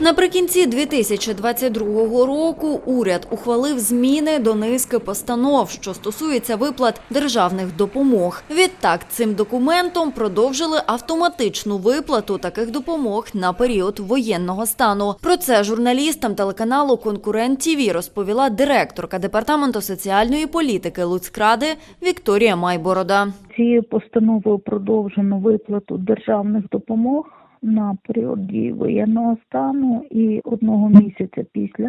Наприкінці 2022 року уряд ухвалив зміни до низки постанов, що стосуються виплат державних допомог. Відтак, цим документом продовжили автоматичну виплату таких допомог на період воєнного стану. Про це журналістам телеканалу Конкурент ТІВІ розповіла директорка департаменту соціальної політики Луцькради Вікторія Майборода. Цією постановою продовжено виплату державних допомог на період дії воєнного стану і одного місяця після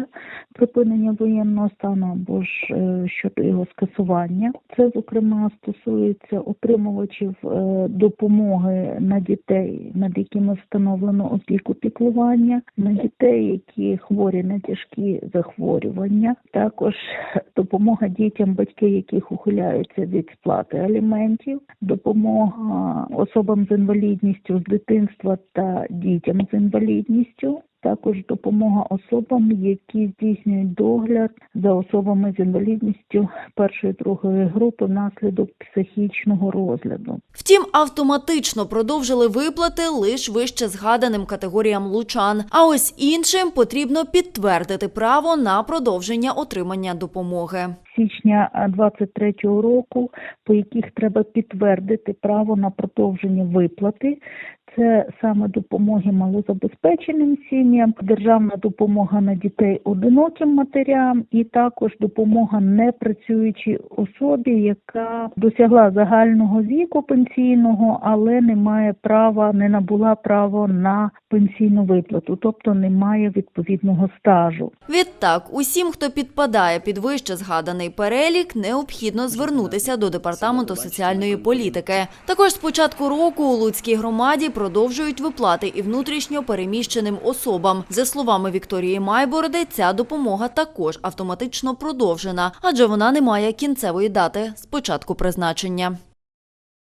припинення воєнного стану або ж е, щодо його скасування. Це зокрема стосується отримувачів е, допомоги на дітей, над якими встановлено опіку піклування, на дітей, які хворі на тяжкі захворювання, також допомога дітям, батьки яких ухиляються від сплати аліментів, допомога особам з інвалідністю з дитинства та дітям з інвалідністю. Також допомога особам, які здійснюють догляд за особами з інвалідністю першої другої групи внаслідок психічного розгляду. Втім, автоматично продовжили виплати лише вище згаданим категоріям лучан. А ось іншим потрібно підтвердити право на продовження отримання допомоги. січня 23 року, по яких треба підтвердити право на продовження виплати. Це саме допомоги малозабезпеченим сім'ям, державна допомога на дітей одиноким матерям, і також допомога непрацюючій особі, яка досягла загального віку пенсійного, але не має права, не набула право на пенсійну виплату, тобто не має відповідного стажу. Відтак, усім, хто підпадає під вище згаданий перелік, необхідно звернутися до департаменту соціальної політики. Також з початку року у Луцькій громаді продовжують виплати і внутрішньо переміщеним особам. За словами Вікторії Майбороди, ця допомога також автоматично продовжена, адже вона не має кінцевої дати з початку призначення.